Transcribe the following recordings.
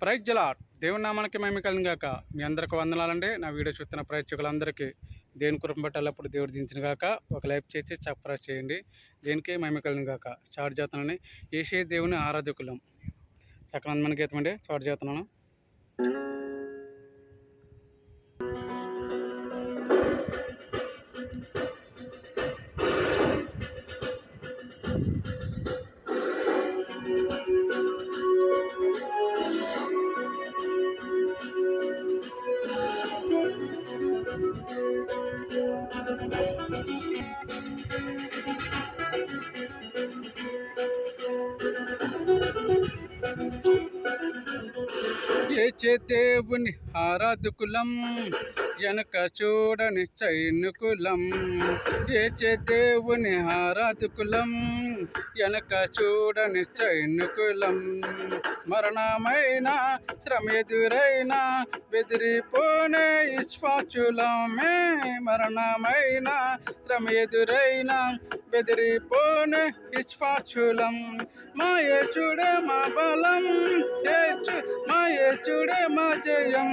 Praise జలా దేవుని నామానికి మేము కలిగాక మీ అందరికి వందనాలండి. నా వీడియో చూస్తున్న ప్రేక్షకులందరికీ దేని కురం పెట్టాలప్పుడు దేవుడు దించిన గాక. ఒక లైక్ చేసి చప్రా చేయండి. దేనికి మేము కలిగాక స్టార్ట్ చేస్తున్నాను ఏషే దేవుని ఆరాధకులం. చక్కనందమైన గీతం అండి స్టార్ట్ చేస్తున్నాను ఏచే దేవుని ఆరాధకులం? వెనక చూడని సైనికులం ఏచే దేవుని ఆరాధకులం వెనక చూడని సైనికులం మరణమైన శ్రమ ఎదురైన బెదిరిపోనే విశ్వాచులమే మరణమైన శ్రమ ఎదురైన బెదిరిపోనే విశ్వాచులం మా చూడే మా బలం హేచు మా చూడే మా జయం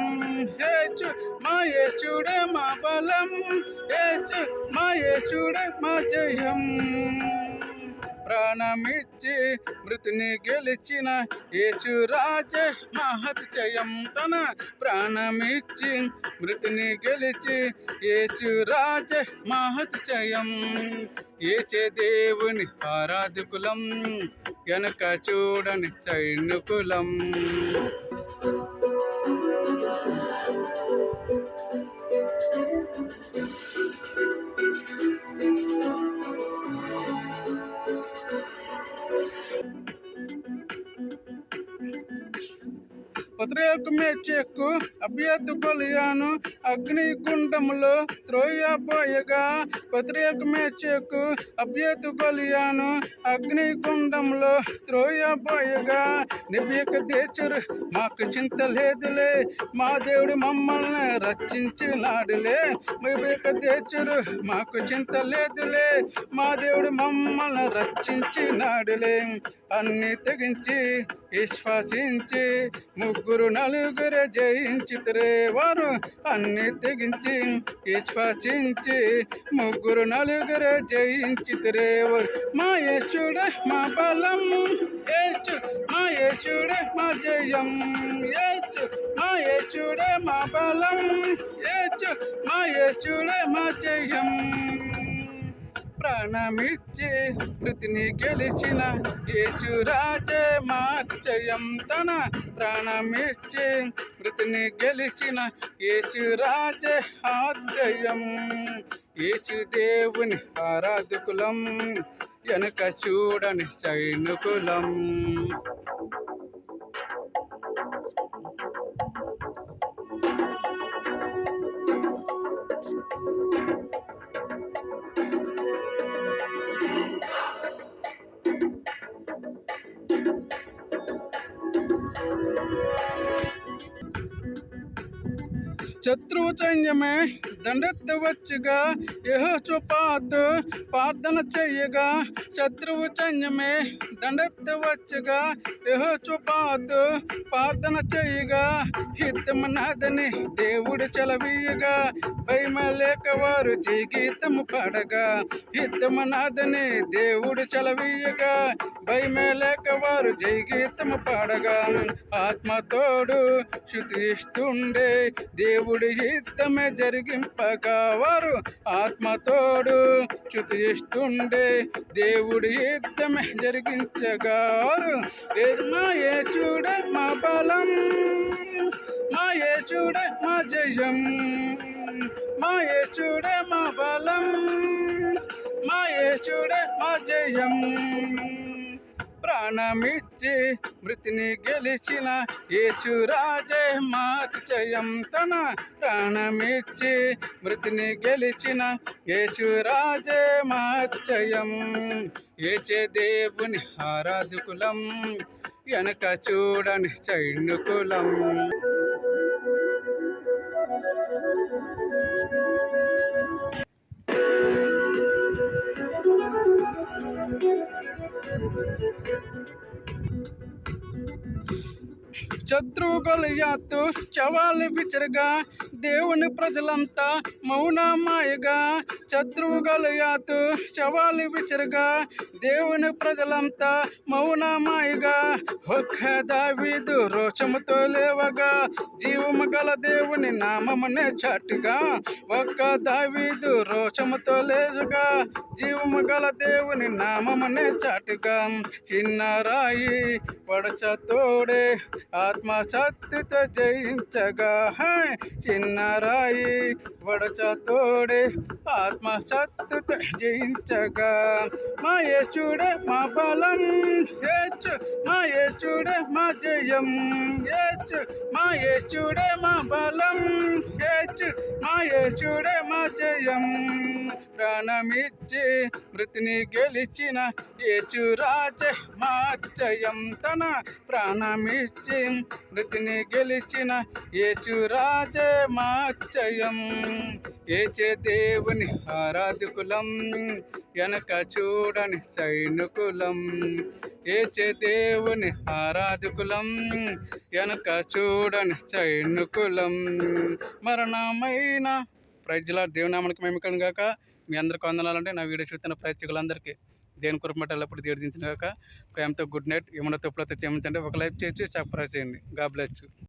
హేచు మా యేచుడే మా బలం హేచు మా మా జయం. ప్రాణమిచ్చి మృతిని గెలిచిన యేసు రాజ మహత్యయం తన ప్రాణమిచ్చి మృతిని గెలిచి యేసు రాజ మహత్యయం ఏచే దేవుని ఆరాధకులం వెనక చూడని సైనికులం. పత్రేకమే చెక్కు అభ్యర్థి బలియాను అగ్నిగుండములో త్రోయబోయగా పత్రేకమే చెక్కు అభ్యర్థి బలియాను అగ్నిగుండంలో త్రోయబోయగా నిబియక దేచురు మాకు చింత లేదులే మా దేవుడు మమ్మల్ని రక్షించినాడులే. నిబియక దేచురు మాకు చింత లేదులే మా దేవుడు మమ్మల్ని రక్షించినాడులే. అన్ని తెగించి విశ్వసించి ముగ్గురు నలుగురు జయించితరే. వారు అన్ని తెగించి విశ్వసించి ముగ్గురు నలుగురే జయించితరే. వారు మా యేసుడే మా బలం ఏచు మా యేసుడే మా జయం ఏచు మా యేసుడే మా బలం ఏచు మా యేసుడే మా జయం. ప్రాణమిచ్చి మృతిని గెలిచిన యేసు రాజే మాచయం తన ప్రాణమిచ్చి మృతిని గెలిచిన ఏచు రాజే ఆశ్చర్యం. యేసు దేవుని ఆరాధకులం వెనుక చూడని సైనికులం. శత్రువు సైన్యమే దండెత్తవచ్చుగా యహోచోపాతు ప్రార్థన చెయ్యగా శత్రువు సైన్యమే దండెత్తవచ్చుగా యహోచోపాతు ప్రార్థన చెయ్యగా హితమనాదని దేవుడు చెలవీయగా భయమ లేక వారు జీగీతము పడగా హితమనాదని దేవుడు చెలవీయగా భయమే లేక వారు జయగీతము పాడగా ఆత్మతోడు శుతిస్తుండే దేవుడి హితమే జరిగింపగా వారు ఆత్మతోడు చుతిస్తుండే దేవుడి యుద్ధమే జరిగించగా వారు మా ఏ చూడ మా బలం. మా ఏ చూడ మా జయం. మా ఏ చూడ మా బలం. మా చూడ మా జయం. ప్రాణమిచ్చి మృతిని గెలిచిన యేసు రాజే మాకు జయం తన ప్రాణమిచ్చి మృతిని గెలిచిన యేసు రాజే మాకు జయం. ఏచే దేవుని ఆరాధకులం వెనక చూడని సైనికులం శత్రువు గొలియాతు చవాలి విచరగా దేవుని ప్రజలంతా మౌనమాయగా శత్రువు యాతు చవాలి విచరగా దేవుని ప్రజలంతా మౌనమాయగా. ఒక్క దావీదు రోషముతో లేవగా జీవము గల దేవుని నామమునే చాటుగా. ఒక్క దావీదు రోషముతో లేచుగా జీవము గల దేవుని నామమునే చాటుగా. చిన్న రాయి పడచ తోడే జయించగా. హై! చిన్న రాయి వడచతోడే తోడే జయించగా. మా యేచుడే మా బలం యేచు మా మా జయం యేచు మా యేచుడే మా బలం యేచు మా యేచుడే మా జయం. ప్రాణమిచ్చి మృతిని గెలిచిన యేచు రాజే మా జయం. తన ప్రాణమిచ్చి మృతిని గెలిచిన యేచు రాజే మా జయం. ఏచే దేవుని ఆరాధకులం వెనక చూడని సైనికులం ఏచే దేవుని ఆరాధకులం వెనక చూడని చైనుకులం మరణమైన ప్రజల దేవునామానికి మేము కాక మీ అందరికీ వందనాలంటే నా వీడియో చూస్తున్న ప్రేక్షకులందరికీ దేని కురమటప్పుడు దేవుడు కాక ప్రేమతో గుడ్ నైట్. ఏమన్నా తప్పులతో క్షమించండి ఒక లైఫ్ చేసి సబ్స్క్రైబ్ చేయండి. God bless